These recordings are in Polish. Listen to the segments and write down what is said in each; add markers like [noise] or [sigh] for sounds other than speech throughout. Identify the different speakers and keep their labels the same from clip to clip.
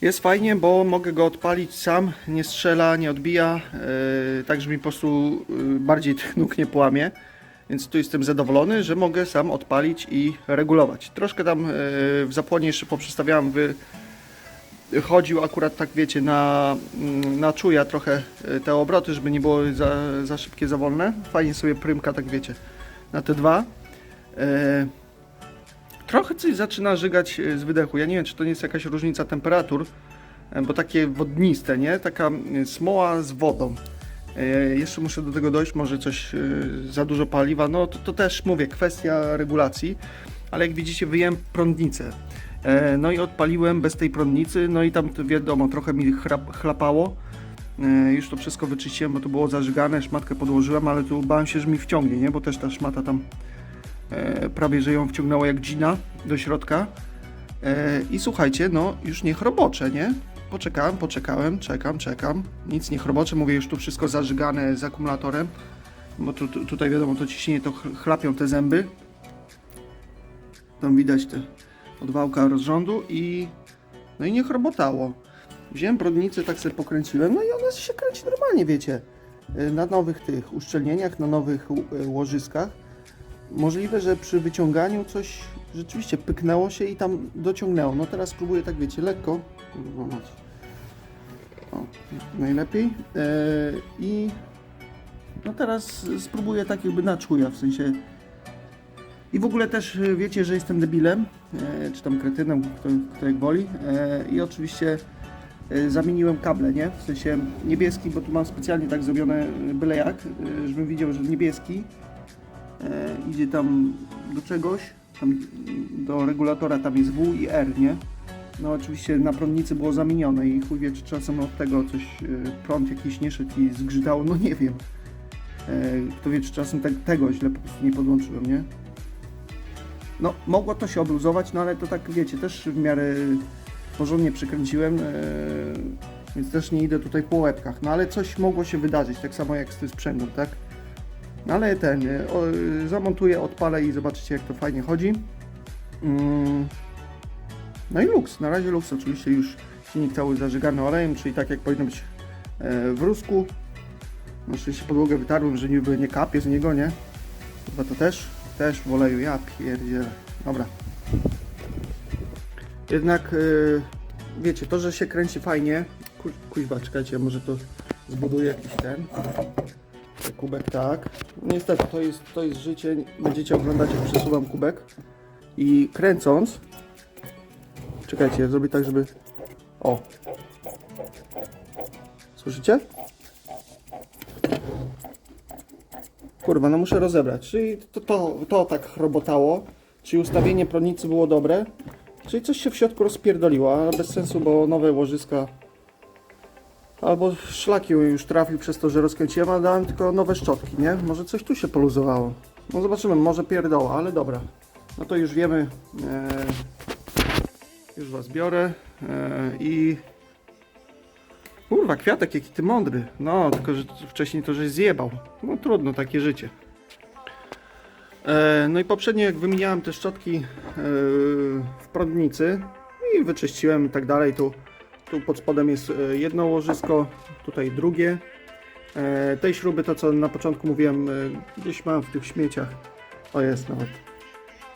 Speaker 1: Jest fajnie, bo mogę go odpalić sam, nie strzela, nie odbija, yy, tak że mi po prostu yy, bardziej tych [laughs] nóg nie połamie. Więc tu jestem zadowolony, że mogę sam odpalić i regulować. Troszkę tam yy, w zapłonie jeszcze poprzestawiałem, wy... chodził akurat tak wiecie na, mm, na czuja trochę te obroty, żeby nie było za, za szybkie, za wolne. Fajnie sobie prymka, tak wiecie, na te dwa. Yy, Trochę coś zaczyna żygać e, z wydechu. Ja nie wiem, czy to nie jest jakaś różnica temperatur, e, bo takie wodniste, nie? Taka e, smoła z wodą. Jeszcze muszę do tego dojść, może coś za dużo paliwa. No to, to też mówię, kwestia regulacji, ale jak widzicie, wyjąłem prądnicę. No i odpaliłem bez tej prądnicy, no i tam wiadomo, trochę mi chlapało. Już to wszystko wyczyściłem, bo to było zażygane, szmatkę podłożyłem, ale tu bałem się, że mi wciągnie, nie? Bo też ta szmata tam e, prawie że ją wciągnęło jak dzina do środka. E, I słuchajcie, no już niech robocze, nie? Poczekałem, poczekałem, czekam, czekam. Nic nie chrobocze, mówię już tu wszystko zażygane z akumulatorem. Bo tu, tu, tutaj wiadomo, to ciśnienie to ch- chlapią te zęby. Tam widać te odwałka rozrządu i no i niech robotało. Wziąłem brodnicę, tak sobie pokręciłem, no i ona się kręci normalnie, wiecie. E, Na nowych tych uszczelnieniach, na nowych łożyskach. Możliwe, że przy wyciąganiu coś rzeczywiście pyknęło się i tam dociągnęło. No teraz spróbuję tak, wiecie, lekko. O, najlepiej. E, I no teraz spróbuję tak jakby na czuja, w sensie... I w ogóle też e, wiecie, że jestem debilem, e, czy tam kretynem, kto, kto jak woli. E, I oczywiście zamieniłem kable, nie? W sensie niebieski, bo tu mam specjalnie tak zrobione byle jak, żebym widział, że niebieski idzie tam do czegoś, tam do regulatora tam jest W i R, nie? No oczywiście na prądnicy było zamienione i chuj wie, czy czasem od tego coś, e, prąd jakiś nie szedł i zgrzytało, no nie wiem. E, Kto wie, czy czasem te, tego źle po prostu nie podłączyłem, nie? No, mogło to się obluzować, no ale to tak, wiecie, też w miarę porządnie przykręciłem, e, więc też nie idę tutaj po łebkach, no ale coś mogło się wydarzyć, tak samo jak z tym sprzęgłem, tak? No ale ten, o, e, zamontuję, odpalę i zobaczycie jak to fajnie chodzi. Mm. No i luks, na razie luks oczywiście już silnik cały zażygany olejem, czyli tak jak powinno być e, w rusku. Na szczęście podłogę wytarłem, że niby nie kapie z niego, nie? Chyba to też, też w oleju, ja pierdzielę. Dobra. Jednak, e, wiecie, to, że się kręci fajnie, ku, kuźba, czekajcie, może to zbuduję jakiś ten. Kubek tak. Niestety to jest, to jest życie. Będziecie oglądać jak przesuwam kubek. I kręcąc. Czekajcie, zrobię tak, żeby. O. Słyszycie? Kurwa, no muszę rozebrać. Czyli to, to, to tak robotało. Czyli ustawienie prądnicy było dobre. Czyli coś się w środku rozpierdoliło, ale bez sensu, bo nowe łożyska Albo szlaki już trafił przez to, że rozkręciłem, ale dałem tylko nowe szczotki, nie? Może coś tu się poluzowało. No zobaczymy, może pierdoła, ale dobra. No to już wiemy. E, już was biorę e, i... Kurwa, kwiatek, jaki ty mądry. No, tylko że wcześniej to żeś zjebał. No trudno, takie życie. E, no i poprzednio jak wymieniałem te szczotki w prądnicy i wyczyściłem i tak dalej, tu tu pod spodem jest e, jedno łożysko, tutaj drugie. E, Tej śruby, to co na początku mówiłem, e, gdzieś mam w tych śmieciach. O, jest nawet.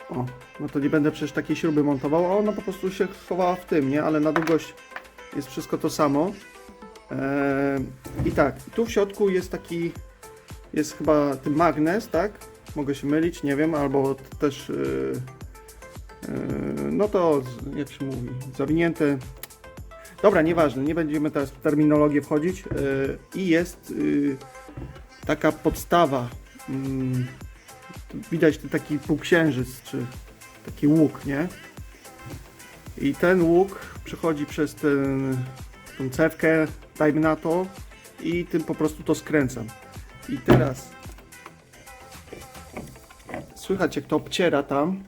Speaker 1: O, no to nie będę przecież takiej śruby montował, a ona po prostu się chowała w tym, nie? Ale na długość jest wszystko to samo. I tak, tu w środku jest taki, jest chyba ten magnes, tak? Mogę się mylić, nie wiem, albo też, no to, jak się mówi, zawinięte Dobra, nieważne, nie będziemy teraz w terminologię wchodzić. Yy, I jest yy, taka podstawa. mm, widać taki półksiężyc, czy taki łuk, nie? I ten łuk przechodzi przez ten, tą cewkę, dajmy na to, i tym po prostu to skręcam. I teraz słychać jak to obciera tam,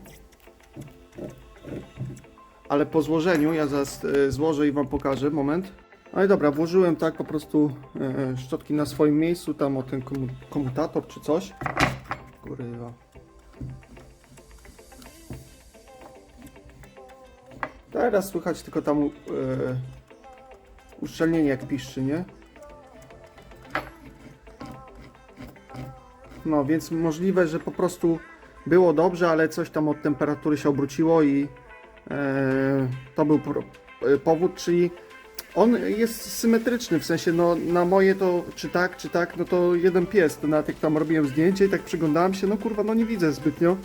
Speaker 1: ale po złożeniu, ja zaraz e, złożę i Wam pokażę, moment. Ale dobra, włożyłem tak po prostu e, szczotki na swoim miejscu, tam o ten komu komutator czy coś. Kurwa. Teraz słychać tylko tam e, uszczelnienie jak piszczy, nie? No, więc możliwe, że po prostu było dobrze, ale coś tam od temperatury się obróciło i e, to był e, powód, czyli on jest symetryczny, w sensie no na moje to czy tak, czy tak, no to jeden pies, to nawet jak tam robiłem zdjęcie i tak przyglądałem się, no kurwa, no nie widzę zbytnio,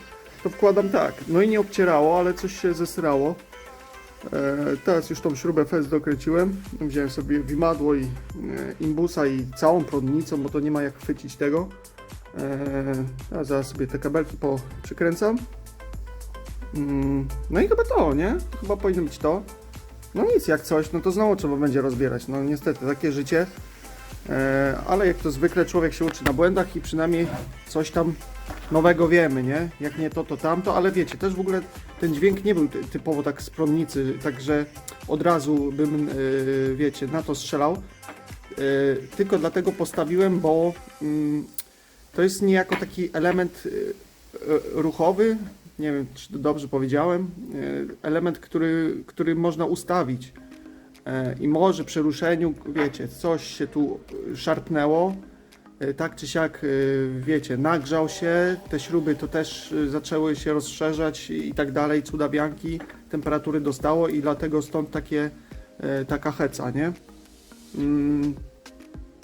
Speaker 1: to wkładam tak, no i nie obcierało, ale coś się zesrało. E, teraz już tą śrubę fest dokręciłem, wziąłem sobie wimadło i e, imbusa i całą prądnicą, bo to nie ma jak chwycić tego. E, a zaraz sobie te kabelki przykręcam. Mm, no i chyba to, nie? Chyba powinno być to. No nic, jak coś, no to znowu trzeba będzie rozbierać. No niestety, takie życie. E, ale jak to zwykle człowiek się uczy na błędach i przynajmniej coś tam nowego wiemy, nie? Jak nie to, to tamto, ale wiecie, też w ogóle ten dźwięk nie był ty- typowo tak z prądnicy, także od razu bym, e, wiecie, na to strzelał. E, tylko dlatego postawiłem, bo mm, to jest niejako taki element ruchowy, nie wiem, czy dobrze powiedziałem, e, element, który, który można ustawić. E, I może przy ruszeniu, wiecie, coś się tu szarpnęło, e, tak czy siak, wiecie, nagrzał się, te śruby to też zaczęły się rozszerzać i tak dalej, cudawianki, temperatury dostało i dlatego stąd takie, taka heca, nie? Mm.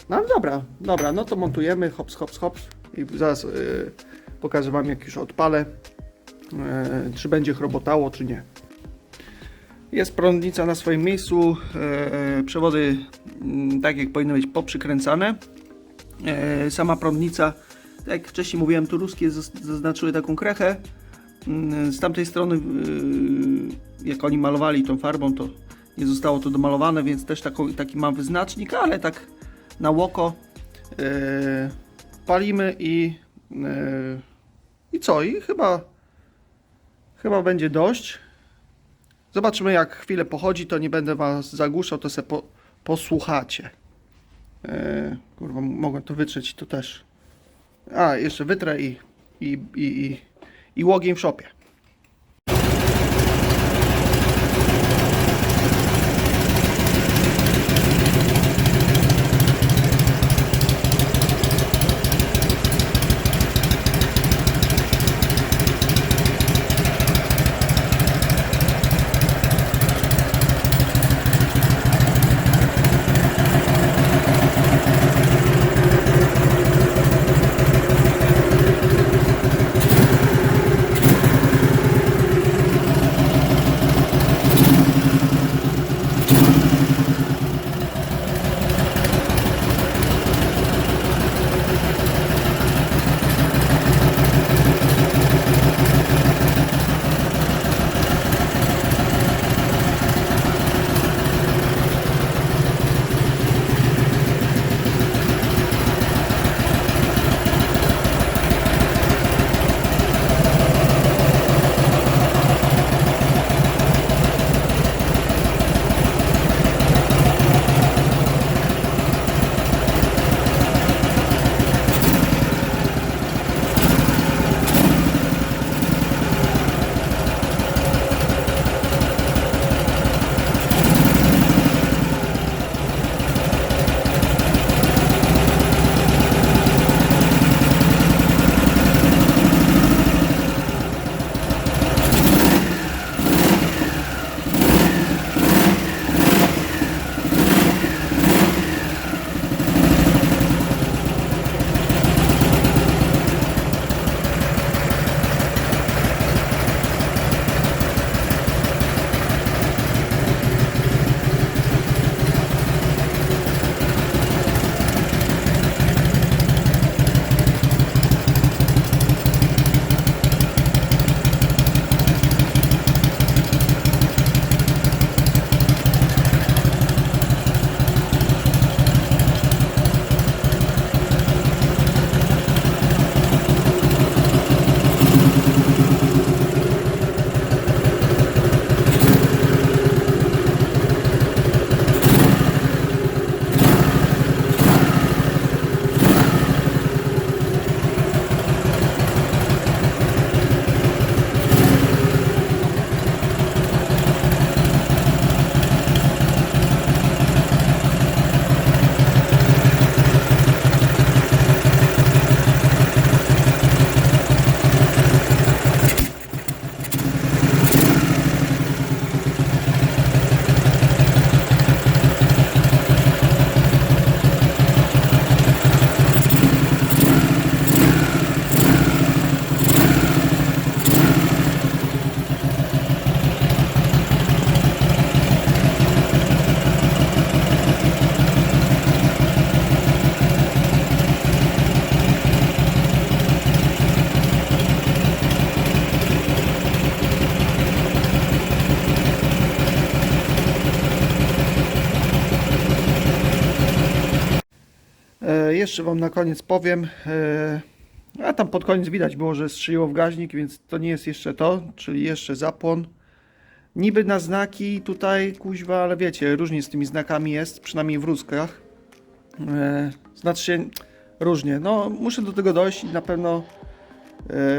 Speaker 1: No dobra, dobra, no to montujemy, hops, hops, hops i zaraz pokażę Wam jak już odpalę, czy będzie chrobotało, czy nie. Jest prądnica na swoim miejscu, e, przewody mm, tak jak powinny być poprzykręcane. E, sama prądnica, tak jak wcześniej mówiłem, tu ruskie zaz- zaznaczyły taką krechę. Mm, Z tamtej strony, jak oni malowali tą farbą, to nie zostało to domalowane, więc też taki mam wyznacznik, ale tak na łoko e, palimy i, e, i co? I chyba, chyba będzie dość. Zobaczymy, jak chwilę pochodzi, to nie będę was zagłuszał, to se po, posłuchacie. E, kurwa, mogłem to wytrzeć, to też. A, jeszcze wytrę i, i, i, i, i łogień w szopie. Jeszcze Wam na koniec powiem, e, a tam pod koniec widać było, że strzeliło w gaźnik, więc to nie jest jeszcze to, czyli jeszcze zapłon. Niby na znaki tutaj kuźwa, ale wiecie, różnie z tymi znakami jest, przynajmniej w ruskach. E, znaczy się różnie. No, muszę do tego dojść i na pewno e,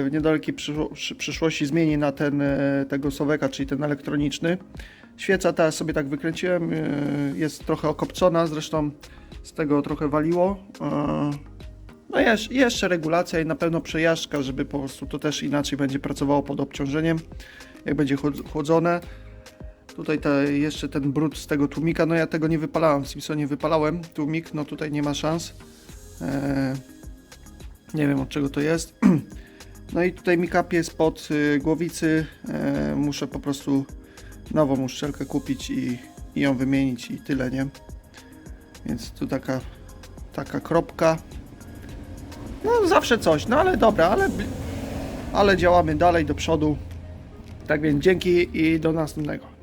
Speaker 1: w niedalekiej przyszło- przy- przyszłości zmienię na ten tego Soweka, czyli ten elektroniczny. Świeca teraz sobie tak wykręciłem, e, jest trochę okopcona, zresztą z tego trochę waliło. E, No jeszcze, jeszcze regulacja i na pewno przejażdżka, żeby po prostu to też inaczej będzie pracowało pod obciążeniem, jak będzie chłod- chłodzone. Tutaj te, jeszcze ten brud z tego tłumika, no ja tego nie wypalałem, w Simpsonie wypalałem tłumik, no tutaj nie ma szans. E, nie wiem od czego to jest. [clears throat] No i tutaj mi kapie spod y, głowicy, muszę po prostu nową uszczelkę kupić i, i ją wymienić i tyle, nie? Więc tu taka, taka kropka. No zawsze coś, no ale dobra, ale, ale działamy dalej do przodu. Tak więc dzięki i do następnego.